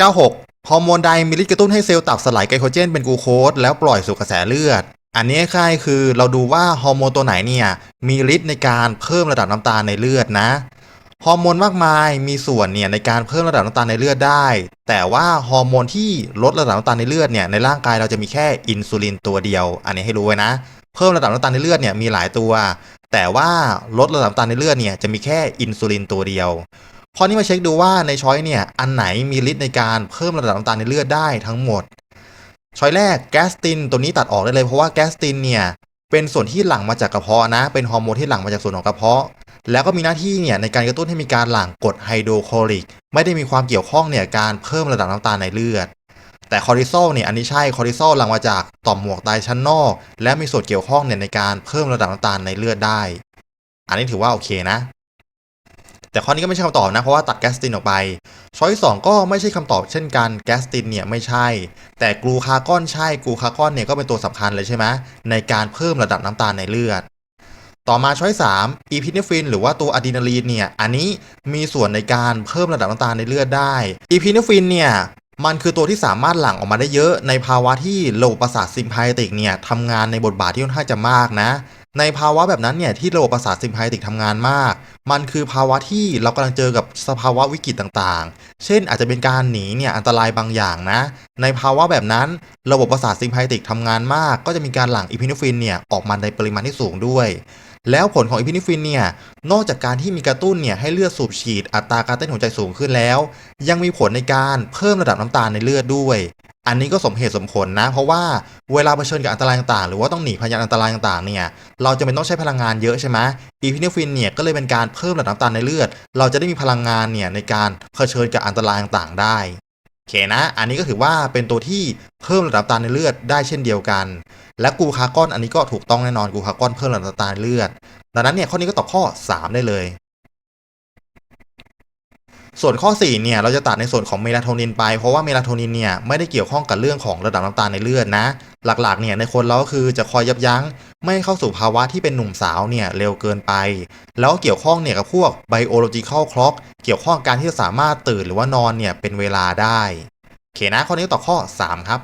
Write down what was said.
96 ฮอร์โมนใดมีฤทธิ์กระตุ้นให้เซลล์ตับสลายไกลโคเจนเป็นกูโคสแล้วปล่อยสู่กระแสเลือด อันนี้ค่ายคือเราดูว่าฮอร์โมนตัวไหนเนี่ยมีฤทธิ์ในการเพิ่มระดับน้ำตาลในเลือดนะฮอร์โมนมากมายมีส่วนเนี่ยในการเพิ่มระดับน้ำตาลในเลือดได้ แต่ว่าฮอร์โมนที่ลดระดับน้ำตาลในเลือดเนี่ยในร่างกายเราจะมีแค่อินซูลินตัวเดียว อันนี้ให้รู้ไว้นะ เพิ่มระดับน้ำตาลในเลือดเนี่ยมีหลายตัว แต่ว่าลดระดับน้ำตาลในเลือดเนี่ยจะมีแค่อินซูลินตัวเดียว พอนี้มาเช็คดูว่าในช้อยเนี่ยอันไหนมีฤทธิ์ในการเพิ่มระดับน้ำตาลในเลือดได้ทั้งหมด ช้อยแรกแกสตินตัวนี้ตัดออกได้เลยเพราะว่าแกสตินเนี่ยเป็นส่วนที่หลั่งมาจากกระเพาะนะ เป็นฮอร์โมนที่หลั่งมาจากส่วนของกระเพาะ แล้วก็มีหน้าที่เนี่ยในการกระตุ้นให้มีการหลั่งกรดไฮโดรคลอริก ไม่ได้มีความเกี่ยวข้องเนี่ยการเพิ่มระดับน้ำตาลในเลือด แต่คอร์ติซอลเนี่ยอันนี้ใช่คอร์ติซอลหลั่งมาจากต่อมหมวกไตชั้นนอก และมีส่วนเกี่ยวข้องเนี่ยในการเพิ่มระดับน้ำตาลในเลือดได้ อันนี้ถือว่าโอเคนะ แต่ข้อนี้ก็ไม่ใช่คำตอบนะ เพราะว่าตัดแกสตินออกไป ช้อยสองก็ไม่ใช่คำตอบเช่นกันแกสตินเนี่ยไม่ใช่ แต่กลูคากอนใช่กลูคากอนเนี่ยก็เป็นตัวสำคัญเลยใช่ไหมในการเพิ่มระดับน้ำตาลในเลือด ต่อมาช้อย3อีพิเนฟรินหรือว่าตัวอะดรีนาลีนเนี่ยอันนี้มีส่วนในการเพิ่มระดับน้ำตาลในเลือดได้อีพิเนฟรินเนี่ยมันคือตัวที่สามารถหลั่งออกมาได้เยอะในภาวะที่ระบบประสาทซิมไพาติกเนี่ยทำงานในบทบาทที่ค่อนข้างจะมากนะ ในภาวะแบบนั้นเนี่ยที่ระบบประสาทซิมพติกทำงานมาก มันคือภาวะที่เรากำลังเจอกับสภาวะวิกฤตต่างๆ เช่นอาจจะเป็นการหนีเนี่ยอันตรายบางอย่างนะ ในภาวะแบบนั้นระบบประสาทซิมพติกทำงานมาก ก็จะมีการหลั่งอีพิเนฟินเนี่ยออกมาในปริมาณที่สูงด้วย แล้วผลของอีพิเนฟรินเนี่ยนอกจากการที่มีกระตุ้นเนี่ยให้เลือดสูบฉีดอัตราการเต้นหัวใจสูงขึ้นแล้ว ยังมีผลในการเพิ่มระดับน้ำตาลในเลือดด้วย อันนี้ก็สมเหตุสมผลนะ เพราะว่าเวลาเผชิญกับอันตรายต่างๆ หรือว่าต้องหนีพยานอันตรายต่างๆเนี่ยเราจะเป็นต้องใช้พลังงานเยอะใช่ไหมอีพิเนฟินเนี่ยก็เลยเป็นการเพิ่มระดับน้ำตาลในเลือด เราจะได้มีพลังงานเนี่ยในการเผชิญกับอันตรายต่างๆ ได้โอเคนะ อันนี้ก็ถือว่าเป็นตัวที่เพิ่มระดับน้ำตาลในเลือดได้เช่นเดียวกัน และกูคากอนอันนี้ก็ถูกต้องแน่นอนกูคากอนเพิ่มระดับน้ำตาลในเลือด ดังนั้นเนี่ยข้อนี้ก็ตอบข้อ 3 ได้เลย ส่วนข้อ4เนี่ยเราจะตัดในส่วนของเมลาโทนินไป เพราะว่าเมลาโทนินเนี่ยไม่ได้เกี่ยวข้องกับเรื่องของระดับน้ำตาลในเลือดนะ หลักๆเนี่ยในคนเราก็คือจะคอยยับยั้ง ไม่ให้เข้าสู่ภาวะที่เป็นหนุ่มสาวเนี่ยเร็วเกินไป แล้วเกี่ยวข้องเนี่ยกับพวก biological clock เกี่ยวข้องการที่จะสามารถตื่นหรือว่านอนเนี่ยเป็นเวลาได้โอเคนะข้อนี้ต่อข้อ 3 ครับ